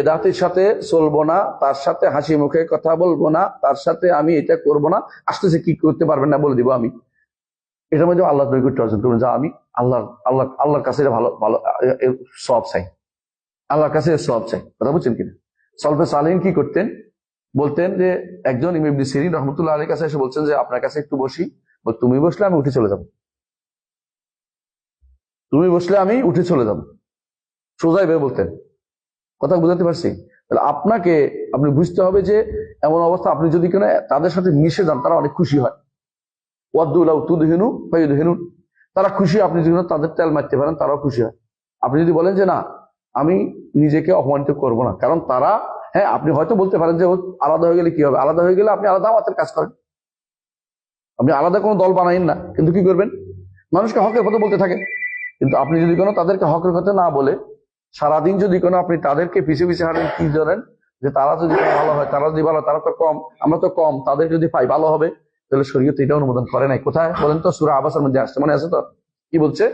বেদাতির সাথে চলবো না, তার সাথে হাসি মুখে কথা বলব না, তার সাথে আমি এটা করব না। আসতেছে কি করতে পারবেন না বলে দিব আমি। এটার মধ্যে আল্লাহ নৈকট্য অর্জন করবেন যা আমি আল্লাহ আল্লাহ, আল্লাহর কাছে ভালো ভালো সব চাই। আল্লাহর কাছে সব চাই। কথা বুঝছেন কিনা? সলফে সালিন কি করতেন? বলতেন যে, একজন ইমিবনি সিরিন রহমতুল্লাহ আলীর কাছে এসে বলছেন যে, আপনার কাছে একটু বসি। তুমি বসলে আমি উঠে চলে যাব। তুমি বসলে আমি উঠে চলে যাব। সোজাই এভাবে বলতেন। কথা বুঝাতে পারছি? তাহলে আপনাকে আপনি বুঝতে হবে যে এমন অবস্থা আপনি যদি কেন তাদের সাথে মিশে যান, তারা অনেক খুশি হয়। ওয়াদ্দুল্লাহ তুদহিনু তারা খুশি আপনি যদি তাদের তেল মারতে পারেন, তারাও খুশি হয়। আপনি যদি বলেন যে না, আমি নিজেকে অপমানিত করব না, কারণ তারা হ্যাঁ আপনি হয়তো বলতে পারেন যে আলাদা হয়ে গেলে কি হবে? আলাদা হয়ে গেলে আপনি আলাদা আমাদের কাজ করেন। আপনি আলাদা কোনো দল বানাইন না, কিন্তু কি করবেন? মানুষকে হকের কথা বলতে থাকে কিন্তু আপনি যদি কোনো তাদেরকে হকের কথা না বলে সারাদিন যদি কোনো আপনি তাদেরকে পিছিয়ে পিছিয়ে হাঁটেন কি ধরেন যে তারা যদি ভালো হয়, তারা যদি ভালো তারা তো কম, আমরা তো কম, তাদের যদি পাই, ভালো হবে। তাহলে শরীয়ত এটা অনুমোদন করে নাই। কোথায়? বলেন তো, সুরা আবাসের মধ্যে আসছে মানে আছে তো? কি বলছে?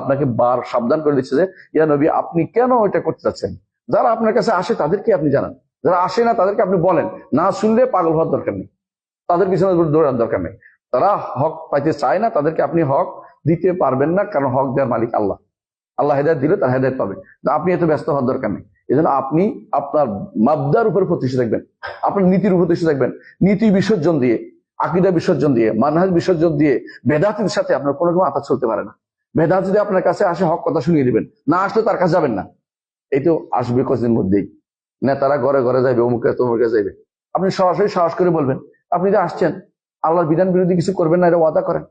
আপনাকে বার সাবধান করে দিচ্ছে যে নবী, আপনি কেন এটা করতে চাচ্ছেন যারা আপনার কাছে আসে তাদেরকে আপনি জানান। যারা আসে না, তাদেরকে আপনি বলেন। না শুনলে পাগল হওয়ার দরকার নেই। তাদের পিছনে দৌড়ানোর দরকার নেই। তারা হক পাইতে চায় না, তাদেরকে আপনি হক দিতে পারবেন না, কারণ হক দেওয়ার মালিক আল্লাহ। আল্লাহ হেদায়ত দিলে তার হেদায়ত পাবে। আপনি এত ব্যস্ত হওয়ার দরকার নেই। এই আপনি আপনার মাবদার উপরে প্রতিষ্ঠা থাকবেন। আপনার নীতির উপর প্রতিষ্ঠা থাকবেন। নীতি বিসর্জন দিয়ে, আকিদা বিসর্জন দিয়ে, মানহাজ বিসর্জন দিয়ে, বেদাতির সাথে আপনার কোনো রকম আতাত চলতে পারে না। বেদাত যদি আপনার কাছে আসে, হক কথা শুনিয়ে দিবেন। না আসলে তার কাছে যাবেন না। এই তো আসবে কদিন মধ্যেই। নেতারা ঘরে ঘরে যাইবে, অমুকে তমুকে যাইবে। আপনি সরাসরি সাহস করে বলবেন, আপনি যে আসছেন, আল্লাহর বিধান বিরোধী কিছু করবেন না, এটা ওয়াদা করেন।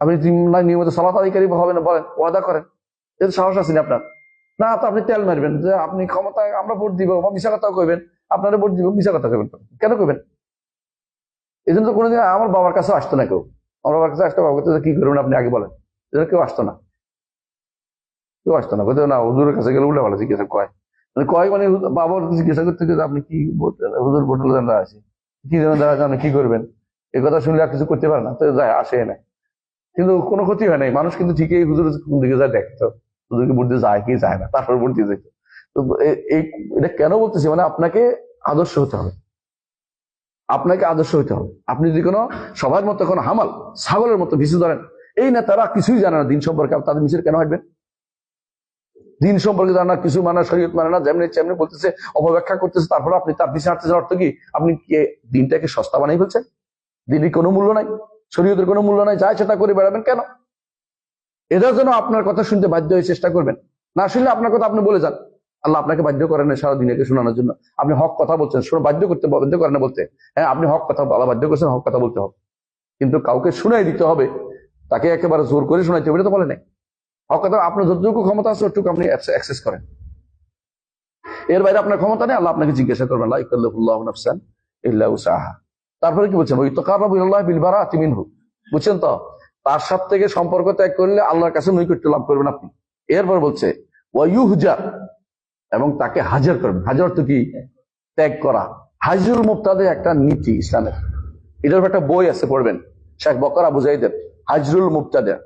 আপনি নিয়মিত সালাত আধিকারী হবেন বলেন, ওয়াদা করেন। এতে সাহস আছেন আপনার? না, তো আপনি তেল মারবেন, যে আপনি ক্ষমতায় আমরা ভোট দিব, বা মিশা কথা কইবেন, আপনারা ভোট দিব মিশা কথা কইবেন। কেন কইবেন? এই জন্য তো কোনোদিন আমার বাবার কাছে আসতো না কেউ। আমার বাবার কাছে আসতো, বাবা কাছে কি করবেন আপনি? আগে বলেন। এজন্য কেউ আসতো না। কেউ আসতো না। কোথাও না, হুজুরের কাছে গেলে উল্টা ভালো জিজ্ঞাসা কয়। মানে কয় মানে বাবার জিজ্ঞাসা করতে যে আপনি কি হুজুর ভোট দাঁড়া আছে কি যেন দাঁড়া জানে কি করবেন? এই কথা শুনলে আর কিছু করতে পারে না, তো যায়, আসে না। কিন্তু কোনো ক্ষতি হয় নাই। মানুষ কিন্তু ঠিকই হুজুর কোন দিকে যায়, দেখতো। হুজুরকে ভোট যায় কি যায় না, তারপর ভোট দিয়ে যেত। তো এই এটা কেন বলতেছি? মানে আপনাকে আদর্শ হতে হবে। আপনাকে আদর্শ হতে হবে। আপনি যদি কোনো সবার মতো কোনো হামাল, ছাগলের মতো, ভিসু ধরেন, এই না তারা কিছুই জানে না দিন সম্পর্কে, তাদের মিছিল কেন হাঁটবেন? দিন সম্পর্কে জানা কিছু মানে শরীয়ত মানে না, যেমনি বলতেছে, অপব্যাখ্যা করতেছে, তারপরে আপনি তার পিছনে হাঁটতেছেন অর্থ কি? আপনি কি দিনটাকে সস্তা বানিয়ে ফেলছেন? দিনের কোনো মূল্য নাই, শরীয়তের কোনো মূল্য নাই যায় সেটা করে বেড়াবেন কেন? এটার জন্য আপনার কথা শুনতে বাধ্য হয়ে চেষ্টা করবেন। না শুনলে আপনার কথা আপনি বলে যান। আল্লাহ আপনাকে বাধ্য করেন না সারা দিনকে শোনানোর জন্য। আপনি হক কথা বলছেন, শুনে, বাধ্য করতে বাধ্য করেন না বলতে। হ্যাঁ আপনি হক কথা বলা বাধ্য করছেন, হক কথা বলতে হবে। কিন্তু কাউকে শুনাই দিতে হবে, তাকে একেবারে জোর করে শোনাইতে হবে তো বলে নাই। হক আপনার যতটুকু ক্ষমতা আছে, ওটুকু আপনি অ্যাক্সেস করেন। এর বাইরে আপনার ক্ষমতা নেই, আল্লাহ আপনাকে জিজ্ঞাসা করবেন, লা ইকাল্লাহুল্লাহু নাফসান ইল্লা উসাহা তারপরে কি বলছেন? ওই তো কারাবু ইলাল্লাহি বিল বুঝছেন তো? তার সাথে থেকে সম্পর্ক ত্যাগ করলে আল্লাহর কাছে নৈকট্য লাভ করবেন আপনি। এরপর বলছে ওয়াইউহজা এবং তাকে হাজার করবেন। হাজার তো কি? ত্যাগ করা। হাজরুল মুক্তাদের একটা নীতি ইসলামের। এটার একটা বই আছে, পড়বেন। শেখ বকর আবু জাইদের হাজরুল মুক্তাদের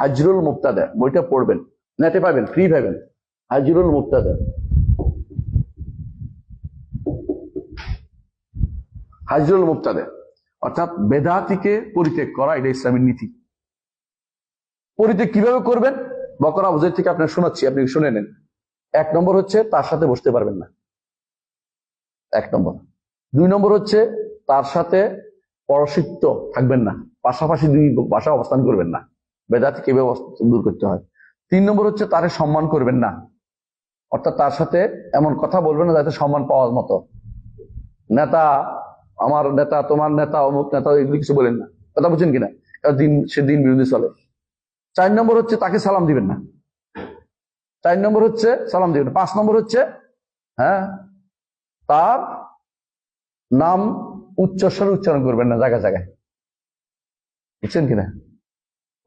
হাজরুল মুক্তাদের বইটা পড়বেন, নেটে পাবেন ফ্রি পাবেন। হাজরুল মুক্তাদের হাজরুল মুক্তাদের অর্থাৎ বেদাতিকে পরিত্যাগ করা, এটা ইসলামের নীতি। পরিত্যাগ কীভাবে করবেন? বকর জাইদ থেকে আপনার শোনাচ্ছি, আপনি শুনে নেন। এক নম্বর হচ্ছে, তার সাথে বসতে পারবেন না। এক নম্বর। দুই নম্বর হচ্ছে, তার সাথে পরশিত্ব থাকবেন না। পাশাপাশি দুই বাসা অবস্থান করবেন না। বেদাতি কীভাবে অবস্থান দূর করতে হয়। তিন নম্বর হচ্ছে তারে সম্মান করবেন না। অর্থাৎ তার সাথে এমন কথা বলবেন না যাতে সম্মান পাওয়ার মতো। নেতা, আমার নেতা, তোমার নেতা, অমুক নেতা, এগুলি কিছু বলেন না। কথা বুঝছেন কিনা? দিন, সে দিন বিরোধী চলে। চার নম্বর হচ্ছে তাকে সালাম দিবেন না। চার নম্বর হচ্ছে সালাম দিবেন পাঁচ নম্বর হচ্ছে হ্যাঁ তার নাম উচ্চস্বরে উচ্চারণ করবেন না জায়গায় জায়গায়। বুঝছেন কিনা?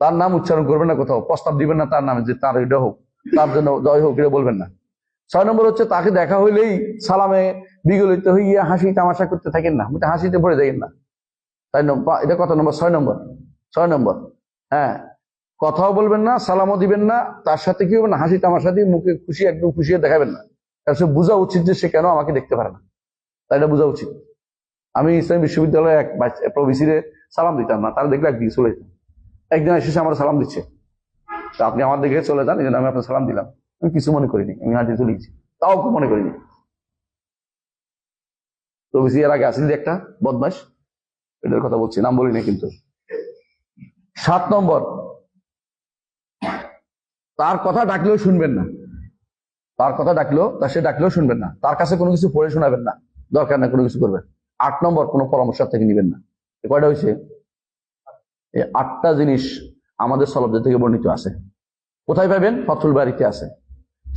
তার নাম উচ্চারণ করবেন না কোথাও, প্রস্তাব দিবেন না তার নামে যে তার এটা হোক, তার জন্য জয় হোক এটা বলবেন না। ছয় নম্বর হচ্ছে তাকে দেখা হইলেই সালামে বিগলিত হইয়া হাসি তামাশা করতে থাকেন না মোটা হাসিতে ভরে যাবেন না। তাই এটা কত নম্বর? ছয় নম্বর। ছয় নম্বর। হ্যাঁ কথাও বলবেন না, সালামও দিবেন না, তার সাথে কি হবে না? হাসি তামাশা দিয়ে মুখে খুশি, একদম খুশি দেখাবেন না। তার সে বোঝা উচিত যে সে কেন আমাকে দেখতে পারে না। তাই এটা বোঝা উচিত। আমি ইসলাম বিশ্ববিদ্যালয়ে এক প্রবিসিরে সালাম দিতাম না, তার দেখলে একদিন চলে যেতাম। একদিন এসে আমার সালাম দিচ্ছে। তা আপনি আমার দিকে চলে যান, এই জন্য আমি আপনার সালাম দিলাম। আমি কিছু মনে করিনি, আমি হাঁটি চলে গেছি। তাও খুব মনে করিনি। প্রবিসি এর আগে আসিল যে একটা বদমাস এটার কথা বলছি, নাম বলি না কিন্তু। সাত নম্বর। তার কথা ডাকলেও শুনবেন না। তার কথা ডাকলেও, তা সে ডাকলেও শুনবেন না। তার কাছে কোনো কিছু পড়ে শোনাবেন না। দরকার না কোনো কিছু করবেন। আট নম্বর, কোনো পরামর্শ থেকে নিবেন না। কয়টা হয়েছে? এই আটটা জিনিস আমাদের সলবদের থেকে বর্ণিত আছে। কোথায় পাবেন ফতুল বাড়িতে আছে।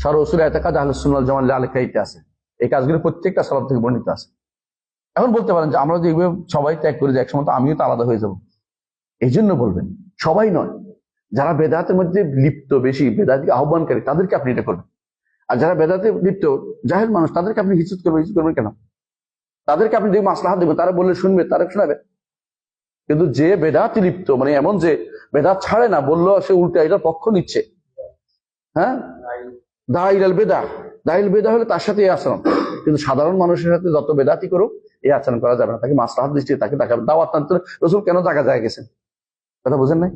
সরসুল এতাকাদ আহলুসুল্লাহ জামান আলেখাইতে আছে। এই কাজগুলো প্রত্যেকটা সলব থেকে বর্ণিত আছে। এখন বলতে পারেন যে আমরা যেভাবে সবাই ত্যাগ করে যে একসময় তো আমিও তো আলাদা হয়ে যাব। এই জন্য বলবেন, সবাই নয়। যারা বেদাতের মধ্যে লিপ্ত বেশি, বেদাতিকে আহ্বানকারী তাদেরকে আপনি এটা করবেন। আর যারা বেদাতে লিপ্ত জাহের মানুষ, তাদেরকে আপনি হিচুত করবেন হিচুত করবেন কেন? তাদেরকে আপনি যে মাসলাহাত দেবেন, তারা বললে শুনবে, তারা শোনাবে। কিন্তু যে বেদাতি লিপ্ত মানে এমন যে বেদাত ছাড়ে না, বলল সে উল্টা এটার পক্ষ নিচ্ছে। হ্যাঁ? দাইল বেদা। দাইল বেদা হলে তার সাথে এই আচরণ। কিন্তু সাধারণ মানুষের সাথে যত বেদাতি করুক, এই আচরণ করা যাবে না। তাকে মাসলাহাত দৃষ্টি তাকে দেখাবে। দাওয়াত রসুল কেন জায়গা যায় গেছেন? কথা বুঝেন নাই?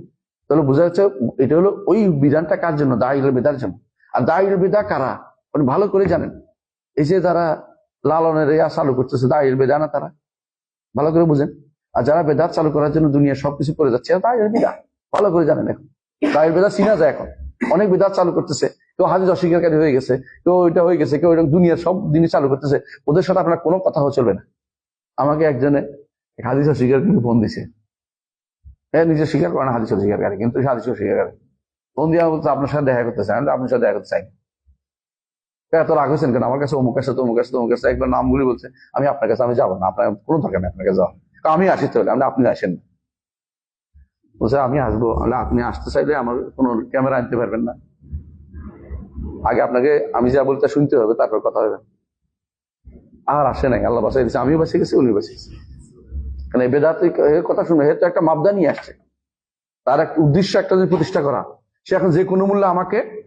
তাহলে বোঝা যাচ্ছে এটা হলো ওই বিধানটা কার জন্য? দাইল বেদার জন্য। আর দাইল বেদা কারা? মানে ভালো করে জানেন। এই যে যারা লালনের ইয়া চালু করতেছে, দাইল বেদা না তারা? ভালো করে বুঝেন। আর যারা বেদাত চালু করার জন্য দুনিয়া সবকিছু করে যাচ্ছে ভালো করে জানেন এখন। দাইল বেদা চিনা যায় এখন। অনেক বেদাত চালু করতেছে। কেউ হাদিস অস্বীকারী হয়ে গেছে, কেউ ওইটা হয়ে গেছে, কেউ দুনিয়ার সব জিনিস চালু করতেছে। ওদের সাথে আপনার কোনো কথা চলবে না। আমাকে একজনে এক হাদিস অস্বীকার কিন্তু ফোন দিছে। হ্যাঁ নিজে স্বীকার করে না হাদিস অস্বীকারী, কিন্তু হাদিস অস্বীকারী। ফোন দিয়ে আপনার সাথে দেখা করতে চাই আমি আপনার সাথে দেখা করতে চাই। এত রাগ হয়েছেন কেন? আমার কাছে অমুক কাছে তমুক কাছে তমুক কাছে একবার নামগুলি বলছে, আমি আপনার কাছে, আমি যাব না। আপনার কোনো দরকার নেই আপনার কাছে যাওয়া আমি আসি চলে আমি আপনি আসেন না। বলছে, আমি আসব। তাহলে আপনি আসতে চাইলে আমার কোনো ক্যামেরা আনতে পারবেন না। আগে আপনাকে, আমি যা বলতে শুনতে হবে, তারপর কথা হবে। আর আসে নাই, আল্লাহ বাসাই দিচ্ছে আমিও বাসে গেছি উনি বাসে গেছি। কারণ এই বেদাতি কথা শুনে তো একটা মাবদা নিয়ে আসছে। তার একটা উদ্দেশ্য একটা যে প্রতিষ্ঠা করা। সে এখন যে কোনো মূল্যে আমাকে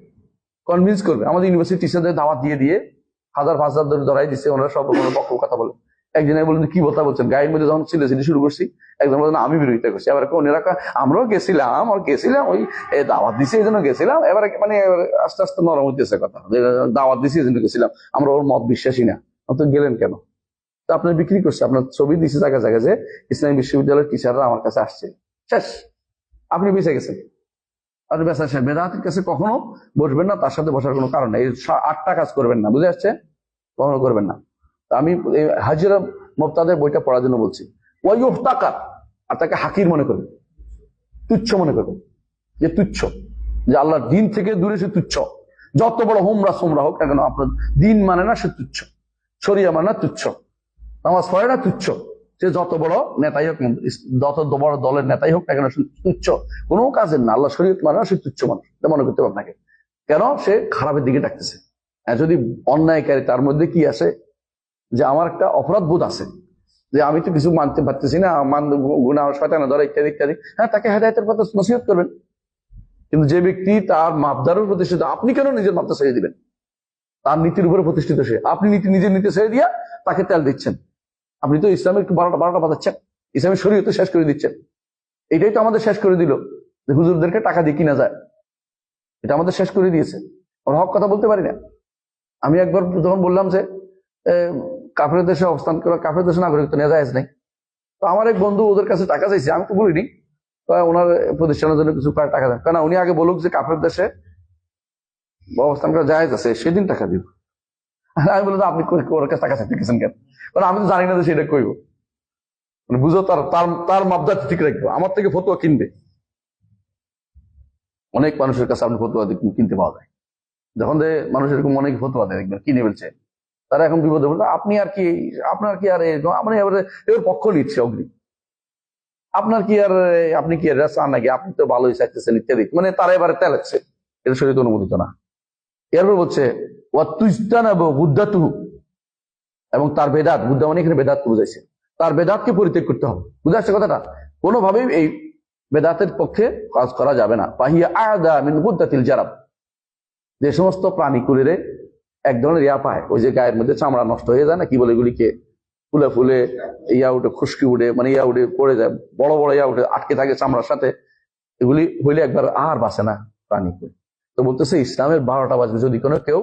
কনভিন্স করবে। আমাদের ইউনিভার্সিটি টিচারদের দাওয়াত দিয়ে দিয়ে, হাজার পাঁচ হাজার ধরে ধরাই দিচ্ছে ওনারা সব পক্ষ কথা বলে। একজনে বলেন কি কথা বলছেন? গায়ের মধ্যে যখন ছিল সেটি শুরু করছি একজন বলেন আমি বিরোধিতা করছি। এবার কয়, আমরাও গেছিলাম আর গেছিলাম ওই দাওয়াত দিছে এই জন্য গেছিলাম। এবার মানে আস্তে আস্তে নরম হইতেছে কথা। দাওয়াত দিছে এই জন্য গেছিলাম। আমরা ওর মত বিশ্বাসী না। তো গেলেন কেন? তো আপনার বিক্রি করছে আপনার ছবি দিছে জায়গা জায়গা যে ইসলামী বিশ্ববিদ্যালয়ের টিচাররা আমার কাছে আসছে। শেষ। আপনি বেঁচে গেছেন। আপনি বেঁচে আসেন বেদাতের কাছে কখনো বসবেন না তার সাথে বসার কোনো কারণ নেই। আটটা কাজ করবেন না। বুঝে আসছে? কখনো করবেন না। আমি হাজিরা মোক্তাদের বইটা পড়ার জন্য বলছি। ওয়াইফ তাকাত আর তাকে হাকির মনে করবে। তুচ্ছ মনে করবে। যে তুচ্ছ। যে আল্লাহর দিন থেকে দূরে সে তুচ্ছ। যত বড় হোমরা সোমরা হোক না কেন, আপনার দিন মানে না সে তুচ্ছ। শরিয়া মানে না তুচ্ছ। নামাজ পড়ে না তুচ্ছ। সে যত বড় নেতাই হোক যত বড় দলের নেতাই হোক না কেন তুচ্ছ। কোনো কাজের না আল্লাহ শরীয়ত মানে না সে তুচ্ছ মানুষ। মনে করতে পারেন নাকি কেন? সে খারাপের দিকে ডাকতেছে। আর যদি অন্যায়কারী তার মধ্যে কি আছে যে আমার একটা অপরাধ বোধ আছে। যে আমি তো কিছু মানতে পারতেছি না, মান, গুণা, শয়তানা, ধরা ইত্যাদি ইত্যাদি। হ্যাঁ তাকে হেদায়তের পথে নসিহত করবেন। কিন্তু যে ব্যক্তি তার মাপদারের প্রতিষ্ঠিত, আপনি কেন নিজের মাপটা ছেড়ে দিবেন? তার নীতির উপরে প্রতিষ্ঠিত সে। আপনি নীতি, নিজের নীতি ছেড়ে দিয়া তাকে তেল দিচ্ছেন। আপনি তো ইসলামের বারোটা বারোটা বাজাচ্ছেন। ইসলামের শরীর তো শেষ করে দিচ্ছেন। এটাই তো আমাদের শেষ করে দিল যে হুজুরদেরকে টাকা দিয়ে কিনা যায়। এটা আমাদের শেষ করে দিয়েছে। আমরা হক কথা বলতে পারি না। আমি একবার যখন বললাম যে কাফের দেশে অবস্থান করা, কাফের দেশে নাগরিকত্ব নেওয়া যায় নাই। তো আমার এক বন্ধু ওদের কাছে টাকা চাইছে, আমি তো বলিনি। ওনার প্রতিষ্ঠানের জন্য কিছু টাকা দেন। কারণ উনি আগে বলুক যে কাফের দেশে অবস্থান করা যায় আছে, সেদিন টাকা দিব। আমি বললাম, আপনি ওর কাছে টাকা চাইতে গেছেন কেন? কারণ আমি তো জানি না যে সেটা কইব। মানে বুঝো তার তার মাপদার ঠিক রাখব। আমার থেকে ফতুয়া কিনবে। অনেক মানুষের কাছে আপনি ফতুয়া কিনতে পাওয়া যায়। যখন মানুষ এরকম অনেক ফতুয়া দেয় দেখবেন কিনে ফেলছে। তারা এখন বিপদে বলছে আপনি আর কি, আপনার কি আর মানে এবারে, এবার পক্ষ নিচ্ছে অগ্নি। আপনার কি আর আপনি কি চান নাকি? আপনি তো ভালোই চাইতেছেন ইত্যাদি। মানে তারা এবারে তেলাচ্ছে। এটা শরীর অনুমোদিত না। এরপর বলছে এবং তার বেদাত, বুদ্ধা মানে এখানে বেদাতকে বুঝাইছে। তার বেদাতকে পরিত্যাগ করতে হবে। বুঝে আসছে কথাটা? কোনোভাবেই এই বেদাতের পক্ষে কাজ করা যাবে না। পাহিয়া আদা মিন গুদ্দাতিল জারাব। যে সমস্ত প্রাণী কুলেরে এক ধরনের ইয়া পায়। ওই যে গায়ের মধ্যে চামড়া নষ্ট হয়ে যায় না? কি বলে এগুলিকে? ফুলে ফুলে ইয়া উঠে, খুশকি উঠে মানে ইয়া উঠে পড়ে যায়। বড় বড় ইয়া উঠে, আটকে থাকে চামড়ার সাথে। এগুলি হইলে একবার আর বাঁচে না প্রাণীকে। তো বলতেছে, ইসলামের বারোটা বাজবে। যদি কোনো কেউ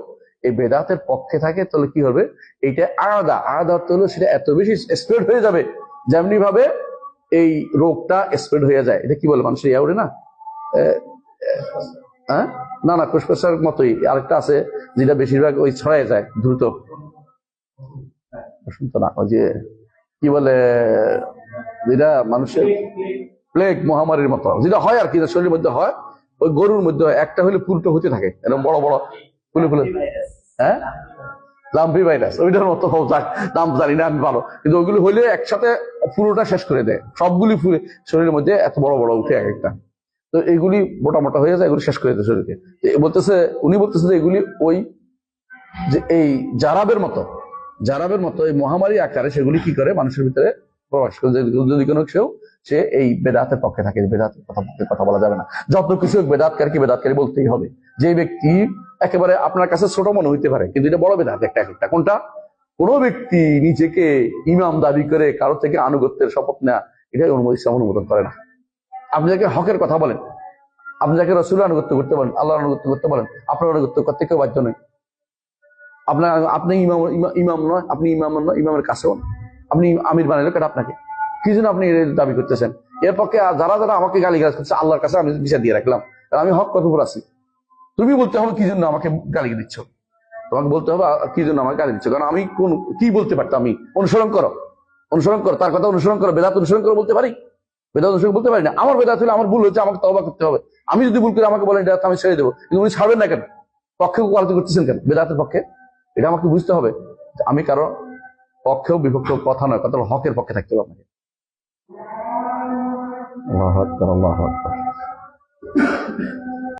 এই বেদাতের পক্ষে থাকে, তাহলে কি হবে? এইটা আলাদা আলাদা অর্থ হলো সেটা এত বেশি স্প্রেড হয়ে যাবে যেমনি ভাবে এই রোগটা স্প্রেড হয়ে যায়। এটা কি বলে? মানুষের ইয়া উঠে না? হ্যাঁ? না না কুসকুসার মতোই। আরেকটা আছে যেটা বেশিরভাগ ওই ছড়ায় যায় দ্রুত। শুনতো না ওই যে কি বলে যেটা মানুষের প্লেগ মহামারীর মতো। যেটা হয় আর কি শরীরের মধ্যে হয় ওই গরুর মধ্যে একটা হলে পুরোটা হতে থাকে এরকম বড় বড় ফুলে ফুলে। হ্যাঁ? লাম্পি ভাইরাস ওইটার মতো যাক, নাম জানি না আমি ভালো। কিন্তু ওইগুলো হইলে একসাথে পুরোটা শেষ করে দেয়। সবগুলি ফুলে শরীরের মধ্যে এত বড় বড় উঠে এক একটা। তো এগুলি মোটা মোটা হয়ে যায় এগুলি শেষ করে শরীরকে বলতেছে উনি বলতেছে যে এগুলি ওই যে এই জারাবের মতো জারাবের মতো এই মহামারী আকারে সেগুলি কি করে মানুষের ভিতরে প্রবেশ করে যদি কোনো কেউ সে এই বেদাতের পক্ষে থাকে বেদাতের কথা পক্ষে কথা বলা যাবে না। যত কিছু হোক, বেদাতকারীকে বেদাতকারী বলতেই হবে। যে ব্যক্তি একেবারে আপনার কাছে ছোট মনে হইতে পারে কিন্তু এটা বড় বেদাত একটা একটা। কোনটা? কোনো ব্যক্তি নিজেকে ইমাম দাবি করে কারও থেকে আনুগত্যের শপথ নেওয়া এটাই ইসলাম অনুমোদন করে না। আপনি যাকে হকের কথা বলেন, আপনি যাকে রসুল আনুগত্য করতে বলেন আল্লাহ আনুগত্য করতে বলেন, আপনার আনুগত্য করতে কেউ বাধ্য নয়। আপনার আপনি ইমাম ইমাম নয়, আপনি ইমাম নয়, ইমামের কাছেও আপনি আমির বানাইলো, কেন আপনাকে? কি জন্য আপনি দাবি করতেছেন? এর পক্ষে যারা যারা আমাকে গালি করছে, আল্লাহর কাছে আমি বিচার দিয়ে রাখলাম। কারণ আমি হক কত উপর আছি? তুমি বলতে হবে কি জন্য আমাকে গালি দিচ্ছ? তোমাকে বলতে হবে কি জন্য আমাকে গালি দিচ্ছ? কারণ আমি কোন, কি বলতে পারতাম আমি? অনুসরণ করো। অনুসরণ করো, তার কথা অনুসরণ করো, বেদাত অনুসরণ করো বলতে পারি? বেদাত অনুসরণ বলতে পারি না আমার বেদাত হলে আমার ভুল হচ্ছে আমাকে তবা করতে হবে। আমি যদি ভুল করে, আমাকে বলেন এটা আমি ছেড়ে দেবো। কিন্তু উনি ছাড়বেন না কেন? পক্ষে কোয়ালিটি করতেছেন কেন? বেদাতের পক্ষে? এটা আমাকে বুঝতে হবে আমি কারও পক্ষেও বিপক্ষ কথা নয়, কথা হকের পক্ষে থাকতে হবে আপনাকে। আল্লাহ।